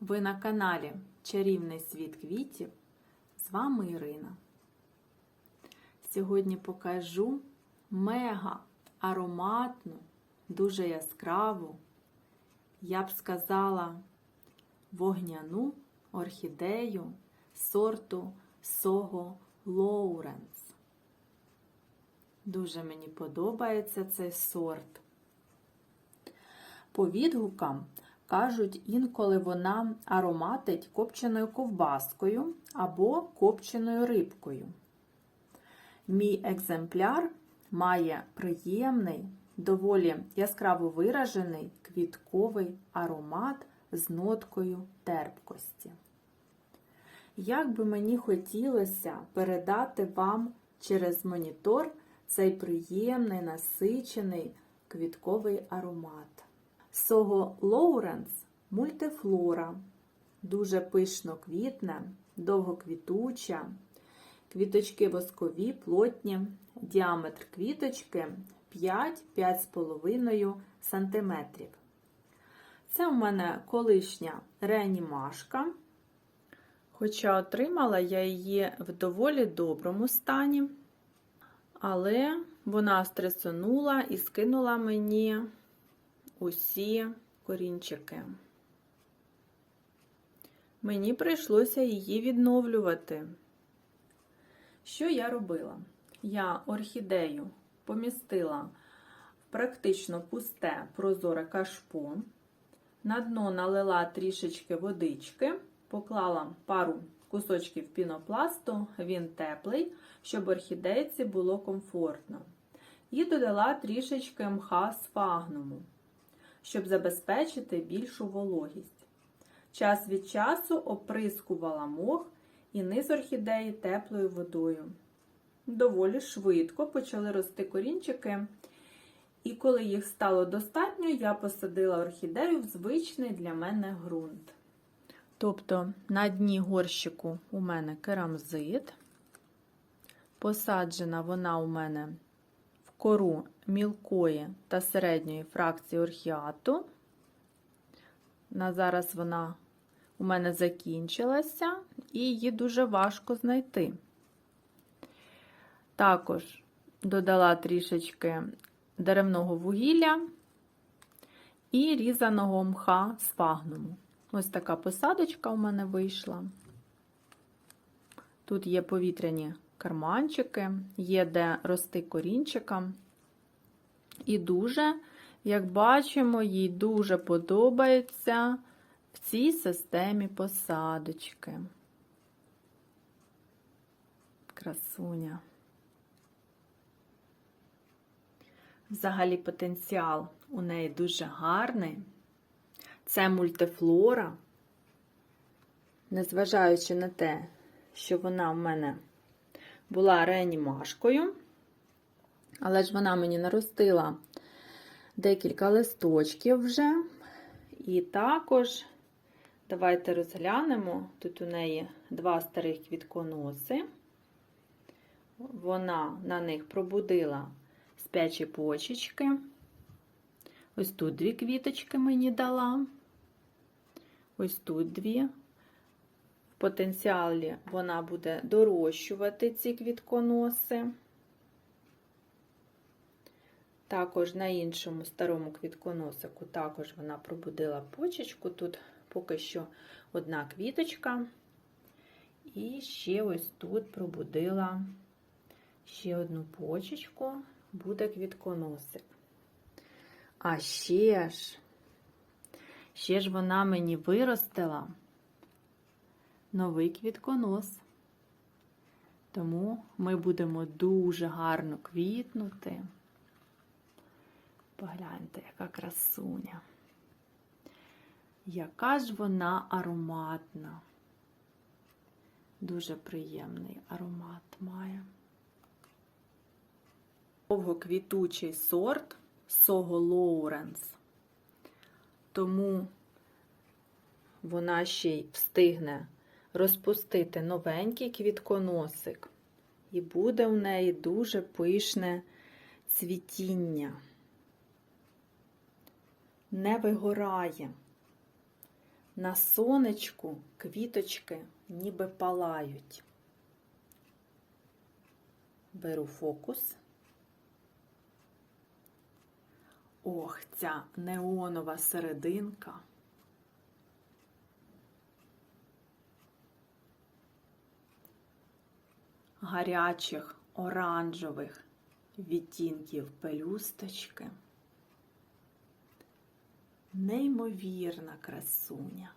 Ви на каналі Чарівний світ квітів. З вами Ірина. Сьогодні покажу мега ароматну, дуже яскраву, я б сказала, вогняну орхідею сорту Сого Лоуренс. Дуже мені подобається цей сорт. По відгукам кажуть, інколи вона ароматить копченою ковбаскою або копченою рибкою. Мій екземпляр має приємний, доволі яскраво виражений квітковий аромат з ноткою терпкості. Як би мені хотілося передати вам через монітор цей приємний насичений квітковий аромат. Сого Лоуренс мультифлора, дуже пишно квітне, довгоквітуча, квіточки воскові, плотні, діаметр квіточки 5-5,5 см. Це у мене колишня реанімашка, хоча отримала я її в доволі доброму стані, але вона стресонула і скинула мені усі корінчики. Мені прийшлося її відновлювати. Що я робила? Я орхідею помістила в практично пусте прозоре кашпо, на дно налила трішечки водички, поклала пару кусочків пінопласту, він теплий, щоб орхідейці було комфортно. І додала трішечки мха з фагнуму щоб забезпечити більшу вологість. Час від часу оприскувала мох і низ орхідеї теплою водою. Доволі швидко почали рости корінчики, і коли їх стало достатньо, я посадила орхідею в звичний для мене ґрунт. Тобто на дні горщику у мене керамзит, посаджена вона у мене кору мілкої та середньої фракції орхіату. На зараз вона у мене закінчилася, і її дуже важко знайти. Також додала трішечки деревного вугілля і різаного мха з. Ось така посадочка у мене вийшла. Тут є повітряні карманчики, є де рости корінчикам. І дуже, як бачимо, їй дуже подобається в цій системі посадочки. Красуня. Взагалі потенціал у неї дуже гарний. Це мультифлора, незважаючи на те, що вона в мене була реанімашкою. Але ж вона мені наростила декілька листочків вже. І також, давайте розглянемо, тут у неї два старих квітконоси. Вона на них пробудила спячі почечки. Ось тут дві квіточки мені дала. Ось тут дві. Потенціалі вона буде дорощувати ці квітконоси. Також на іншому старому квітконосику також вона пробудила почечку. Тут поки що одна квіточка. І ще ось тут пробудила ще одну почечку, буде квітконосик. А ще ж, ще ж вона мені виростила новий квітконос. Тому ми будемо дуже гарно квітнути. Погляньте, яка красуня. Яка ж вона ароматна. Дуже приємний аромат має. Довгоквітучий сорт Сого Лоуренс. Тому вона ще й встигне розпустити новенький квітконосик, і буде у неї дуже пишне цвітіння не вигорає. На сонечку квіточки ніби палають. Беру фокус. Ох, ця неонова серединка. Гарячих оранжевих відтінків пелюсточки. Неймовірна красуня.